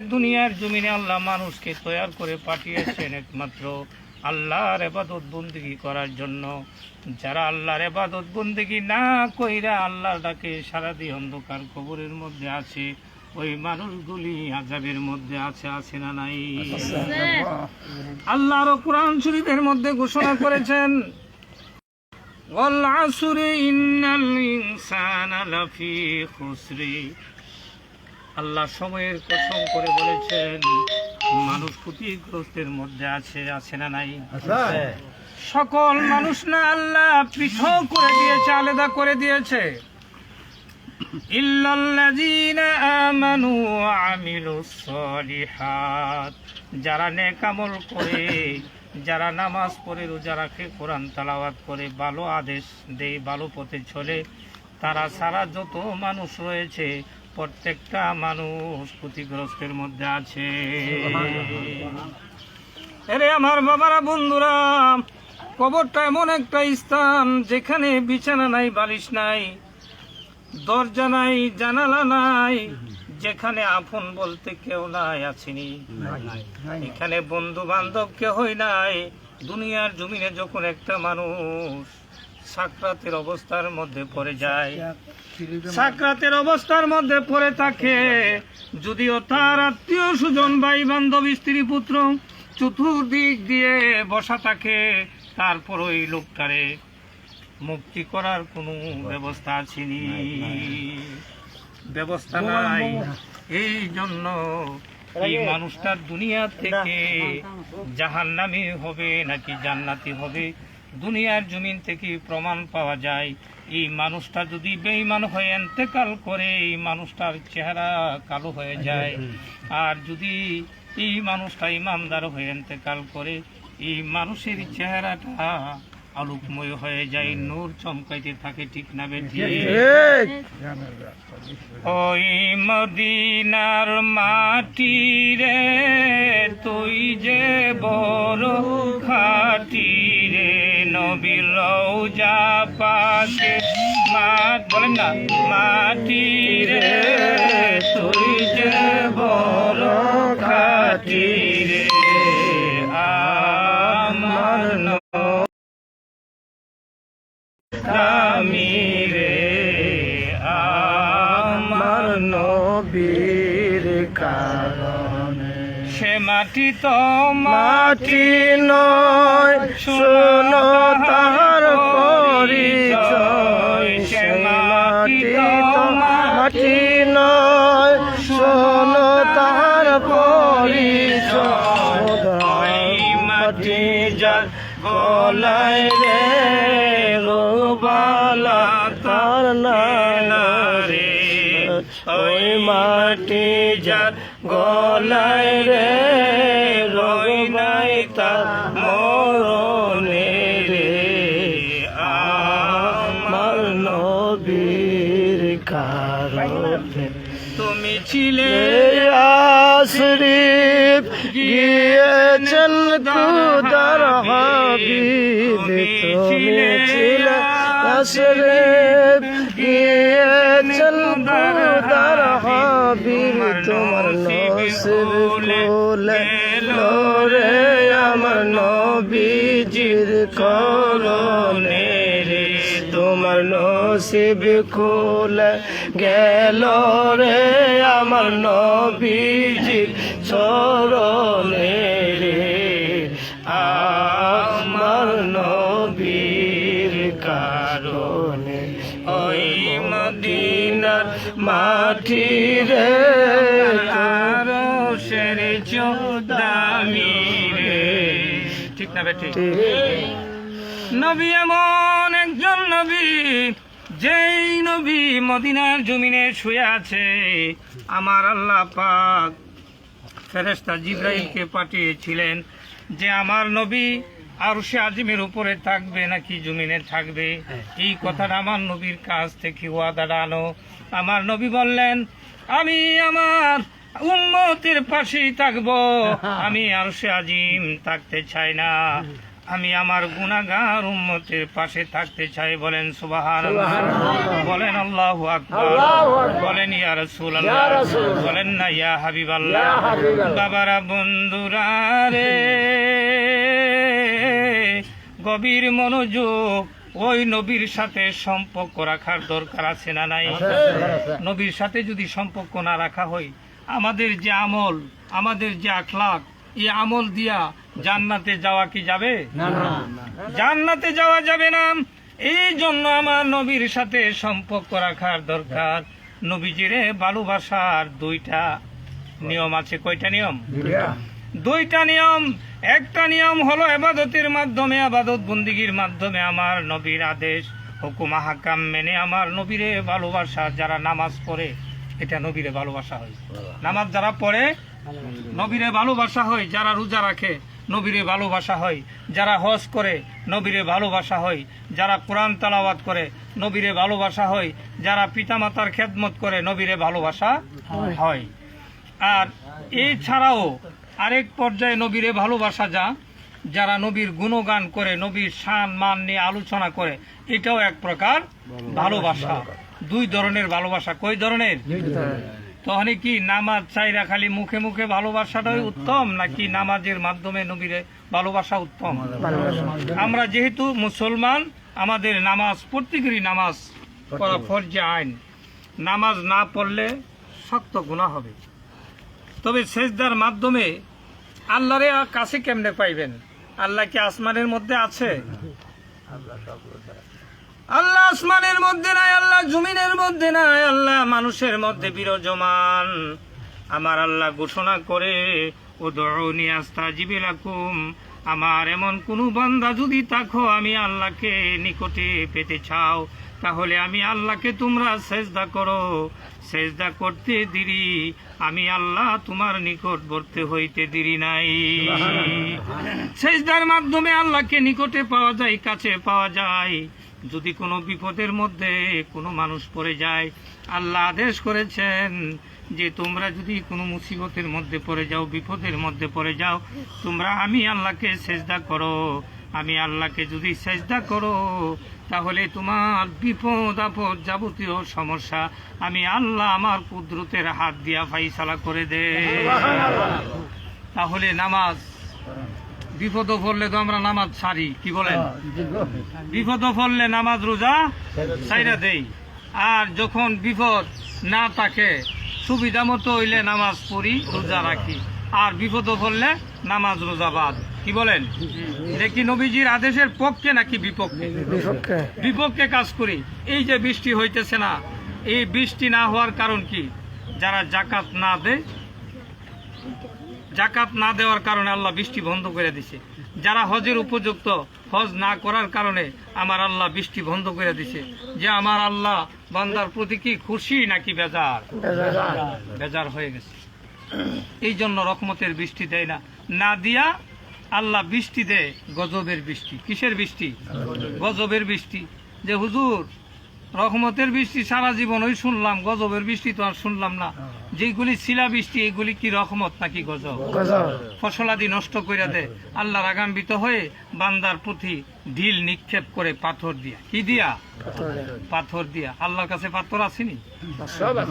দুনিয়ার জমিনে আল্লাহ মানুষকে তৈরি করে পাঠিয়েছেন একমাত্র আল্লাহর এবাদত বন্দিগি করার জন্য। যারা আল্লাহর এবাদত বন্দিগি না কইরা আল্লাহর ডাকে সারাদি অন্ধকার কবরের মধ্যে আছে, ওই মানুষগুলি আজাবের মধ্যে আছে আছে না নাই? আল্লাহর কোরআন শরীফের মধ্যে ঘোষণা করেছেন, ওয়াল আসরি ইন্নাল ইনসানা লাফি খুসরি। আল্লাহ সময়ের কসম করে বলেছেন মানুষ ক্ষতিগ্রস্তের মধ্যে আছে আছে না নাই? সকল মানুষ না আল্লাহ পৃথক করে দিয়েছে আলাদা করে দিয়েছে। যারা নেকামল করে যারা নামাজ পড়ে রোজা রাখে কোরআন তালাওয়াত করে ভালো আদেশ দেয় ভালো পথে চলে তারা সারা যত মানুষ রয়েছে প্রত্যেকটা মানুষ ক্ষতিগ্রস্তের মধ্যে আছে। আরে আমার বাবারা, বন্ধুরা, কবরটা এমন একটা স্থান যেখানে বিছানা নাই, বালিশ নাই, দরজা নাই, জানালা নাই, যেখানে আপন বলতে কেউ নাই, আছেনি। এখানে বন্ধু বান্ধব কেহই নাই। দুনিয়ার জমিনে যখন একটা মানুষ সাকরাতের অবস্থার মধ্যে পড়ে যায়। সাকরাতের অবস্থার মধ্যে পড়ে থাকে। যদিও তার আত্মীয় সুজন ভাই বান্ধব স্ত্রী পুত্র চতুর্দিক দিয়ে বসা থাকে তারপর ওই লোকটারে মুক্তি করার কোনো ব্যবস্থা আছেনি ব্যবস্থা নাই। এই জন্য এই মানুষটার দুনিয়া থেকে জাহান্নামি হবে নাকি জান্নাতি হবে দুনিয়ার জমিন থেকে প্রমাণ পাওয়া যায়। এই মানুষটা যদি বেঈমান হয়ে এন্তেকাল করে এই মানুষটার চেহারা কালো হয়ে যায়। আর যদি এই মানুষটা ইমানদার হয়ে এন্তেকাল করে এই মানুষের চেহারাটা আলোকময় হয়ে যায় নূর চমকাইতে থাকে ঠিক না বেঠি? ওই মদিনার মাটি রে তুই যে বড় নবীর রৌজা পাকে মাত বলেন না মাটি রে তুই যে বড় খাটি সে মাটি তো মাটি নয় শোনো তাহার পরিচয়। সে মাটি তো মাটি নয় শোনো তাহার পরিচয়। মাটি যার গলায় রে গোবালা ওই মাটি যার গলায় রে রই নাই তার মরণে রে। আমার নবীর কারণে তুমি ছিলে আশরিফ গিয়েছেন কুদার হাবিব। তুমি ছিলে আশরিফ গিয়েছেন কুদার হাবিব তোমার নসিব খুলে লোরে আমার নবীজির করণে রে। তোমার নসিব খুলে গেল রে আমার নবীজির চরণে রে। আমার নবীর কারণে ওই মদিনার মাটি রে। তার শের দামি রে ঠিক। না বেটি নবী এমন একজন নবী যেই নবী মদিনার জমিনে শুয়ে আছে। আমার আল্লাহ পাক ফেরেস্তা জিব্রাইলকে পাঠিয়েছিলেন যে আমার নবী আর সে আজিমের উপরে থাকবে নাকি জমিনে থাকবে? এই কথাটা আমার নবীর কাছ থেকে ওয়াদাটা আনো আমার নবী বললেন আমি আমার উম্মতের পাশেই থাকব। আমি আর সে আজিম থাকতে চাই না। আমি আমার গুনাহগার উম্মতের পাশে থাকতে চাই। বলেন সুবাহান বলেন আল্লাহু আকবার। বলেন ইয়া রাসূলুল্লাহ। বলেন না ইয়া হাবিবাল্লাহ। বাবারা বন্ধুরা রে। গভীর মনোযোগ ওই নবীর সাথে সম্পর্ক রাখার দরকার আছে না নাই? নবীর সাথে যদি সম্পর্ক না রাখা হয় আমাদের যে আমল আমাদের যে আখলাক এই আমল দিয়া জান্নাতে যাওয়া কি যাবে? জান্নাতে যাওয়া যাবে না। এই জন্য আমার নবীর সাথে সম্পর্ক রাখার দরকার। নবীজিরে ভালোবাসার দুইটা নিয়ম আছে। কয়টা নিয়ম? দুইটা নিয়ম একটা নিয়ম হলো এবাদতের মাধ্যমে আবাদত বন্দিগির মাধ্যমে আমার নবীর আদেশ হুকুম হাকাম মেনে আমার নবীরে ভালোবাসা যারা নামাজ পড়ে এটা নবীরে ভালোবাসা হয়। নামাজ যারা পড়ে নবীরে ভালোবাসা হয় যারা রোজা রাখে নবীরে ভালোবাসা হয়। যারা হজ করে নবীরে ভালোবাসা হয়। যারা কোরআন তালাওয়াত করে নবীরে ভালোবাসা হয়। যারা পিতামাতার খেদমত করে নবীরে ভালোবাসা হয়। আর এছাড়াও আরেক পর্যায়ে নবীরে ভালোবাসা যা, যারা নবীর গুণগান করে, নবীর শান, মান নিয়ে আলোচনা করে, এটাও এক প্রকার ভালোবাসা। দুই ধরনের ভালোবাসা। কই ধরনের? তখন কি নামাজ চাইরা খালি মুখে মুখে ভালোবাসাটাই উত্তম, নাকি নামাজের মাধ্যমে নবীরে ভালোবাসা উত্তম? আমরা যেহেতু মুসলমান, আমাদের নামাজ, প্রত্যেকেরই নামাজ পড়া ফরজে আইন। নামাজ না পড়লে শক্ত গুণা হবে। তবে সেজদার মাধ্যমে আল্লাহরে কাছে কেমনে পাইবেন? আল্লাহ কি আসমানের মধ্যে আছে? আল্লাহ আসমানের মধ্যে নাই, আল্লাহ জমিনের মধ্যে নাই, আল্লাহ মানুষের মধ্যে বিরাজমান। আমার আল্লাহ ঘোষণা করে ও উদরুনি আস্তাজিবে লাকুম। আমার এমন কোন বান্দা যদি তাকো, আমি আল্লাহকে নিকটে পেতে চাও। তাহলে আমি আল্লাহকে তোমরা সেজদা করো। সেজদা করতে দিরি। আমি আল্লাহ তোমার নিকট নিকটবর্তী হইতে দিরি নাই। সেজদার মাধ্যমে আল্লাহকে নিকটে পাওয়া যায়, কাছে পাওয়া যায়। যদি কোনো বিপদের মধ্যে কোনো মানুষ পড়ে যায়, আল্লাহ আদেশ করেছেন যে তোমরা যদি কোনো মুসিবতের মধ্যে পড়ে যাও, বিপদের মধ্যে পড়ে যাও, তোমরা আমি আল্লাহকে সেজদা করো। আমি আল্লাহকে যদি সেজদা করো, তাহলে তোমার বিপদ, আপদ যাবতীয় সমস্যা আমি আল্লাহ আমার কুদরতের হাত দিয়া ফাইসালা করে দে। তাহলে নামাজ বিপদ পড়লে তো আমরা নামাজ ছাড়ি কি বলেন? বিপদ পড়লে নামাজ রোজা সাইরা দেই। আর যখন বিপদ না থাকে, সুবিধা মতো হইলে নামাজ পড়ি, রোজা রাখি। আর বিপদ পড়লে নামাজ রোজা বাদ। কি বলেন? দেখি নবীজির আদেশের পক্ষে নাকি বিপক্ষে? বিপক্ষে। কাজ করি। এই যে বৃষ্টি হইতেছে না এই বৃষ্টি না হওয়ার কারণ কি? যারা জাকাত না দেয় জাকাত না দেওয়ার কারণে আল্লাহ বৃষ্টি বন্ধ করে দিছে। যারা হজের উপযুক্ত হজ না করার কারণে আমার আল্লাহ বৃষ্টি বন্ধ করে দিছে। যে আমার আল্লাহ বান্দার প্রতি কি খুশি নাকি বেজার। বেজার হয়ে গেছে। এই জন্য রহমতের বৃষ্টি দেয় না। না দিয়া আল্লাহ বৃষ্টি দেয় গজবের বৃষ্টি। কিসের বৃষ্টি? গজবের বৃষ্টি। যে হুজুর রহমতের বৃষ্টি সারা জীবন ওই শুনলাম গজবের বৃষ্টি তো আর শুনলাম না। যেগুলি শিলা বৃষ্টি এগুলি কি রহমত নাকি গজব? ফসলাদি নষ্ট করে দেয় আল্লাহ রাগান্বিত হয়ে বান্দার প্রতি ঢিল নিক্ষেপ করে পাথর দিয়া। কি দিয়া? পাথর দিয়া। আল্লাহর কাছে পাথর আসেনি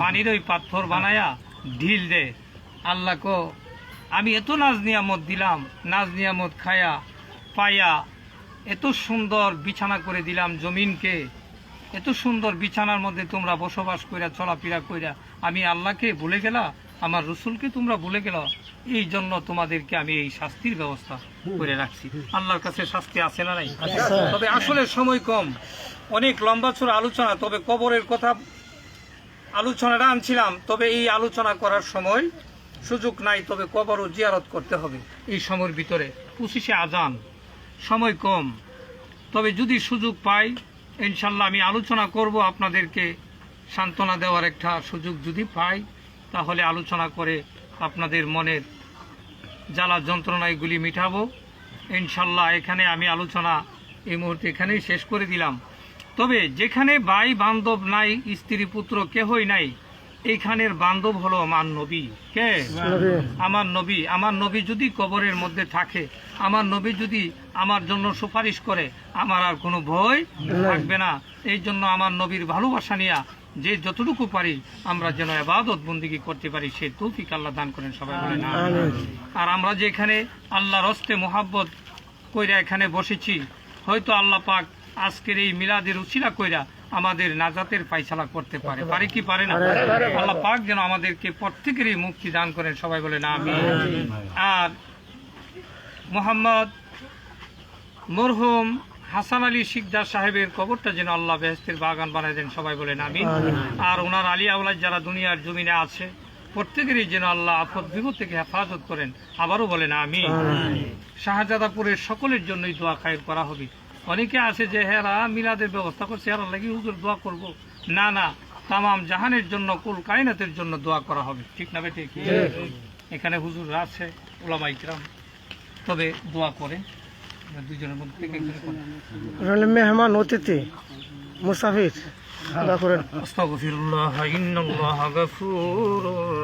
পানির ওই পাথর বানায়া ঢিল দে। আল্লাহ কো আমি এত নাজ নিয়ামত দিলাম নাজ নিয়ামত খায়া পায়া এত সুন্দর বিছানা করে দিলাম জমিনকে এত সুন্দর বিছানার মধ্যে তোমরা বসবাস কইরা চলাফেরা কইরা আমি আল্লাহকে ভুলে গেলা আমার রসুলকে তোমরা ভুলে গেল এই জন্য তোমাদেরকে আমি এই শাস্তির ব্যবস্থা করে রাখছি। আল্লাহর কাছে শাস্তি আছে না নাই? তবে আসলে সময় কম অনেক লম্বা চূড়া আলোচনা তবে কবরের কথা আলোচনাটা আনছিলাম তবে এই আলোচনা করার সময় সুযোগ নাই, তবে কবরও জিয়ারত করতে হবে। এই সময়ের ভিতরে পঁচিশে আজান, সময় কম। তবে যদি সুযোগ পাই ইনশাল্লাহ আমি আলোচনা করব আপনাদেরকে সান্ত্বনা দেওয়ার একটা সুযোগ যদি পাই, তাহলে আলোচনা করে আপনাদের মনের জ্বালা যন্ত্রণা এগুলি ইনশাল্লাহ এখানে আমি আলোচনা এই মুহূর্তে এখানেই শেষ করে দিলাম। তবে যেখানে ভাই বান্ধব নাই স্ত্রী পুত্র কেহই নাই এইখানের বান্ধব হলো আমার নবী। কে? আমার নবী। আমার নবী যদি কবরের মধ্যে থাকে আমার নবী যদি আমার জন্য সুপারিশ করে আমার আর কোনো ভয় থাকবে না। এই জন্য আমার নবীর ভালোবাসা নিয়ে যে যতটুকু পারি আমরা যেন এবাদত বন্দিগি করতে পারি সে তৌফিক আল্লাহ দান করেন সবাই বলে না আর আমরা যে এখানে আল্লাহর হস্তে মোহাব্বত কইরা এখানে বসেছি হয়তো আল্লাহ পাক আজকের এই মিলাদের উচিলা কইরা আমাদের নাজাতের ফাইসালা করতে পারে। পারে কি পারে না? আল্লাহ পাক যেন আমাদেরকে প্রত্যেকেরই মুক্তি দান করেন সবাই বলে না আমি আর মোহাম্মদ মরহুম হাসান আলী শিকদার সাহেবের কবরটা যেন আল্লাহ বেহেস্তের বাগান বানায় দেন সবাই বলেন আমি আর ওনার আলী আউলাদ যারা দুনিয়ার জমিনে আছে প্রত্যেকেরই যেন আল্লাহ আপদ বিপদ থেকে হেফাজত করেন আবারও বলেন আমি শাহজাদাপুরের সকলের জন্যই দোয়া খায়ের করা হবে। অনেকে আছে যে হেরা মিলাদের ব্যবস্থা করছে হেরা লাগি হুজুর দোয়া করব না না তামাম জাহানের জন্য কুল কায়নাতের জন্য দোয়া করা হবে ঠিক না বেটে কি এখানে হুজুর আছে ওলামা ইকরাম তবে দোয়া করেন দুজনের মধ্যে থেকে একজন করেন হলো মেহমান অতিথি মুসাফির দোয়া করেন أستغفر الله إن الله غفور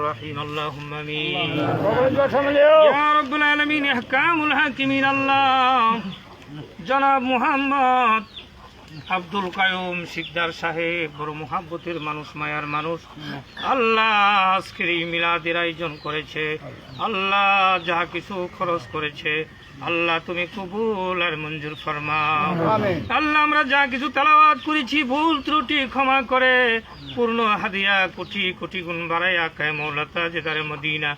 رحيم اللهم آمين يا رب العالمين أحكام الحاكمين الله জনাব মুহাম্মদ আব্দুল কায়ুম শিকদার সাহেব বড় মোহাব্বতের মানুষ মায়ার মানুষ। আল্লাহ আজকের এই মিলাদের আয়োজন করেছে। আল্লাহ যা কিছু খরচ করেছে আল্লাহ তুমি কবুল আর মঞ্জুর ফরমা আল্লাহ আমরা যা কিছু তালাবাদ করেছি ভুল ত্রুটি ক্ষমা করে। পূর্ণ হাদিয়া কোটি কোটি গুণ বাড়াইয়া কায় মৌলতা যে তারে মদিনা।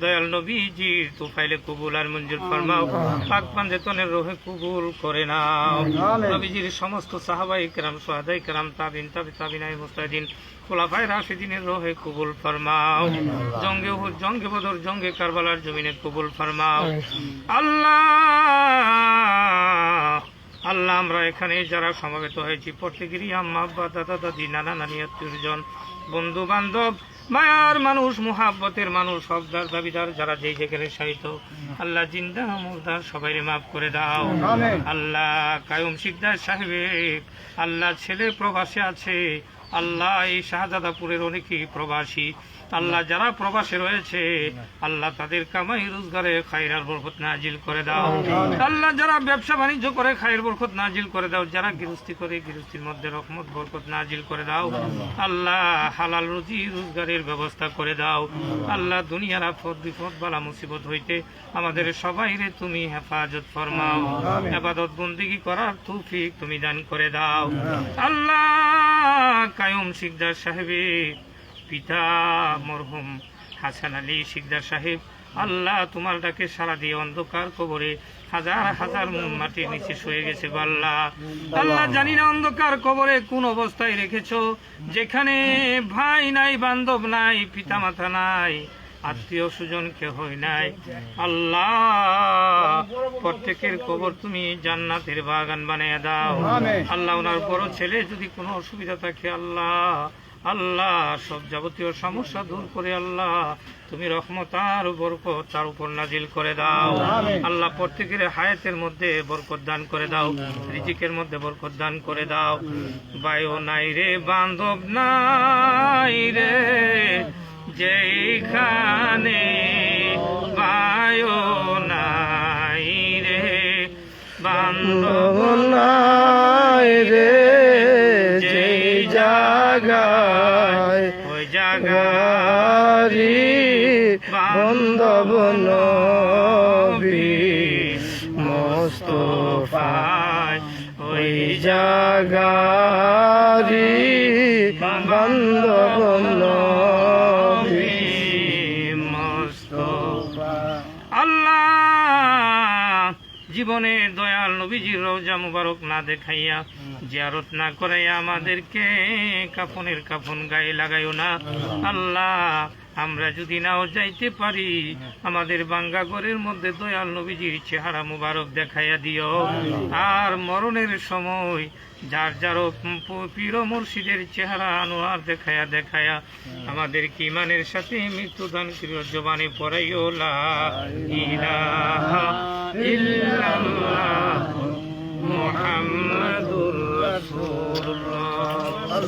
দয়াল নবীজি তো ফাইলে কবুল আর মঞ্জুর ফরমাও। পাক পাঞ্জেতনের রোহে কবুল করে নাও। নবীজির সমস্ত সাহাবাই কেরাম সোহাদাই কেরাম তাবিন তাবি তাবিনাই মুস্তাহিদিন খোলাফায় রাশিদিনের রোহে কবুল ফরমাও। জঙ্গে জঙ্গে বদর জঙ্গে কারবালার জমিনে কবুল ফরমাও। আল্লাহ আল্লাহ আমরা এখানে যারা সমবেত হয়েছি প্রত্যেকেরই আম্মা আব্বা দাদা দাদি নানা নানি আত্মীয়জন বন্ধু বান্ধব মায়ার মানুষ মুহাব্বতের মানুষ সবদার দাবিদার যারা যেই যেখানে সাহিত আল্লাহ জিন্দা মুর্দার সবাই মাফ করে দাও। আল্লাহ কায়ুম শিকদার সাহেবের আল্লাহ ছেলে প্রবাসে আছে আল্লাহ এই শাহজাদাপুরের অনেকেই প্রবাসী। আল্লাহ যারা প্রবাসে রয়েছে আল্লাহ তাদের কামাই রোজগারে খাইরার বরকত নাজিল করে দাও। আল্লাহ যারা ব্যবসা বাণিজ্য করে খায়ের বরকত নাজিল করে দাও যারা গৃহস্থী করে গৃহস্থীর মধ্যে রহমত বরকত নাজিল করে দাও। আল্লাহ হালাল রুজি রোজগারের ব্যবস্থা করে দাও। আল্লাহ দুনিয়ার আফত বিপদ বালা মুসিবত হইতে আমাদের সবাইরে তুমি হেফাজত ফরমাও। হেফাজত বন্দিগি করার তৌফিক তুমি দান করে দাও। আল্লাহ কায়ুম শিকদার সাহেবের পিতা মরহুম হাসান আলী শিকদার সাহেব আল্লাহ তোমার ডাকে সারা দিয়ে অন্ধকার কবরে হাজার হাজার মাটির নিচে শুয়ে গেছে আল্লাহ। আল্লাহ জানি না অন্ধকার কবরে কোন অবস্থায় রেখেছ যেখানে ভাই নাই বান্ধব নাই পিতা মাতা নাই আত্মীয় স্বজন কেহ নাই। আল্লাহ প্রত্যেকের কবর তুমি জান্নাতের বাগান বানিয়ে দাও। আল্লাহ ওনার বড় ছেলে যদি কোনো অসুবিধা থাকে আল্লাহ আল্লাহ সব যাবতীয় সমস্যা দূর করে আল্লাহ তুমি রহমত আর বরকত তার উপর নাজিল করে দাও। আল্লাহ প্রত্যেকের হায়াতের মধ্যে বরকত দান করে দাও রিজিকের মধ্যে বরকত দান করে দাও। বায়ু নাই রে বান্ধব নাই রে যেখানে বায়ো নাই রে বান্ধব নাই বন্ধব নবী মোস্তফা ওই জাগারি বান্ধব নবী আল্লাহ জীবনে দয়াল নবীজির রোজা মুবারক না দেখাইয়া জিয়ারত না করাইয়া আমাদেরকে কাফনের কাফন গায়ে লাগাইও না। আল্লাহ আমরা যদি নাও যাইতে পারি আমাদের বাঙ্গা ঘরের মধ্যে দয়াল নবীজির চেহারা মুবারক দেখাইয়া দিও। আর মরণের সময় যার যার পীর মুর্শিদের চেহারা আনোয়ার দেখায়া দেখায়া আমাদের ইমানের সাথে মৃত্যুদান করিও জবানে পড়াইও লা ইলাহা ইল্লাল্লাহ। محمد رسول الله.